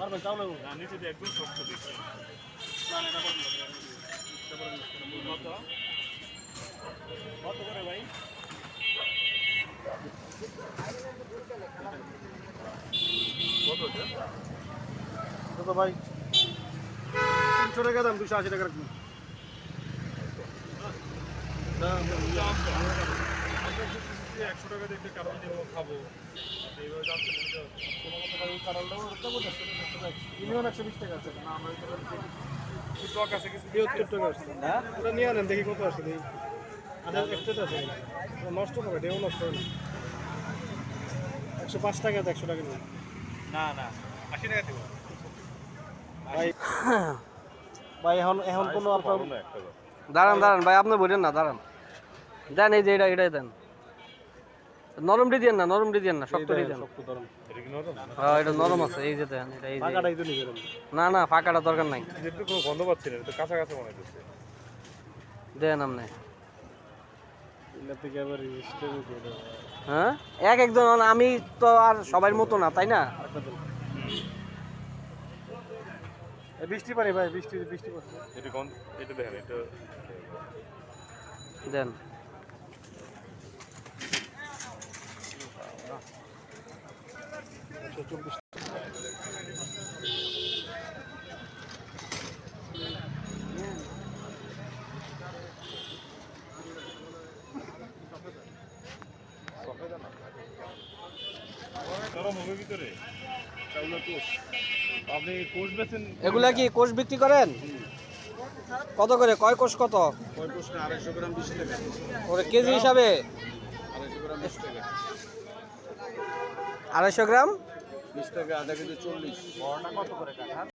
পারবেন চাউল না নিচে দিয়ে একদম শক্ত দিচ্ছে না এটা না। কত করে ভাই কত কত ভাই তিনশো টাকা দাম দুশো আশি টাকা রাখুন একশো টাকা দিয়ে কারণ খাব দেখি কত নষ্ট হবে নষ্ট হবে একশো পাঁচ টাকা একশো টাকা না না টাকা ভাই এখন এখন কোনো দাঁড়ান দাঁড়ান, ভাই, আপনি বলেন না, দাঁড়ান। দেন এই যে এটা, এটাই দেন। নরমটি দিয়েন না নরমটি দিয়েন না শক্ত নরম। হ্যাঁ এটা নরম আছে এই যে এটা এই না না ফাঁকাটা দরকার নাই। কোনো গন্ধ পাচ্ছি না এটা তো কাঁচা কাঁচা মনে হচ্ছে দেন আপনি। হ্যাঁ? এক একজন আমি তো আর সবার মতো না তাই না? বৃষ্টি পানি ভাই বৃষ্টি বৃষ্টি পড়ছে। এটা এটা দেখেন এটা দেন। একশো চব্বিশ এগুলা কি কোষ বিক্রি করেন? কত করে? কয় কোষ কত? কেজি হিসাবে? আড়াইশো গ্রাম। বিশ টাকা আধা কেজি চল্লিশ। টাকা কত করে চল্লিশ